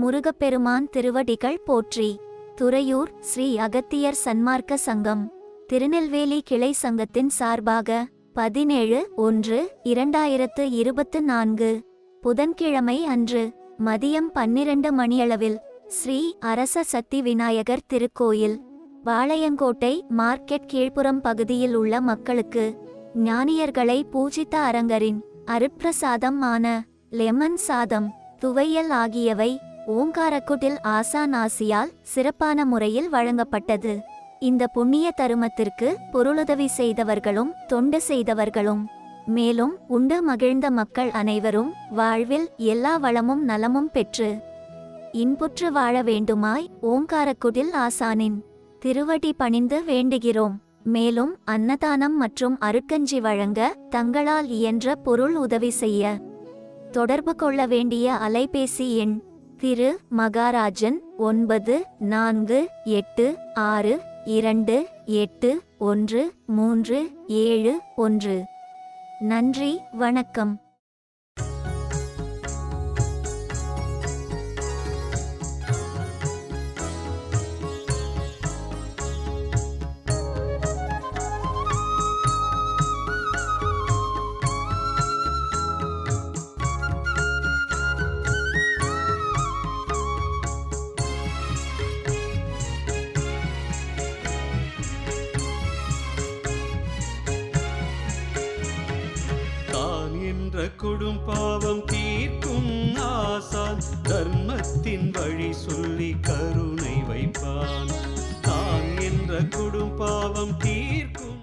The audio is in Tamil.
முருகப்பெருமான் திருவடிகள் போற்றி. துறையூர் ஸ்ரீ அகத்தியர் சன்மார்க்க சங்கம். திருநெல்வேலி கிளை சங்கத்தின் சார்பாக பதினேழு ஒன்று இரண்டாயிரத்து இருபத்து நான்கு. புதன்கிழமை அன்று மதியம் பன்னிரண்டு மணியளவில் ஸ்ரீ அரச சக்தி விநாயகர் திருக்கோயில் வாளையங்கோட்டை மார்க்கெட் கீழ்ப்புறம் பகுதியில் உள்ள மக்களுக்கு ஞானியர்களை பூஜித்த அரங்கரின் அருட்பிரசாதம் ஆன லெமன் சாதம் துவையல் ஆகியவை ஓங்காரக்குட்டில் ஆசான் ஆசியால் சிறப்பான முறையில் வழங்கப்பட்டது. இந்த புண்ணிய தருமத்திற்கு பொருளுதவி செய்தவர்களும் தொண்டு செய்தவர்களும். மேலும் உண்டு மகிழ்ந்த மக்கள் அனைவரும் வாழ்வில் எல்லா வளமும் நலமும் பெற்று இன்புற்று வாழ வேண்டுமாய் ஓங்காரக்குடில் ஆசானின் திருவடி பணிந்து வேண்டுகிறோம். மேலும் அன்னதானம் மற்றும் அருட்கஞ்சி வழங்க தங்களால் இயன்ற பொருள் உதவி செய்ய தொடர்பு கொள்ள வேண்டிய அலைபேசி எண் திரு மகாராஜன் ஒன்பது நான்கு எட்டு ஆறு இரண்டு எட்டு ஒன்று மூன்று ஏழு ஒன்று. நன்றி வணக்கம். கொடும் பாவம் தீர்க்கும் ஆசான். தர்மத்தின் வழி சொல்லி கருணை வைப்பான். தான் என்ற கொடும் பாவம் தீர்க்கும்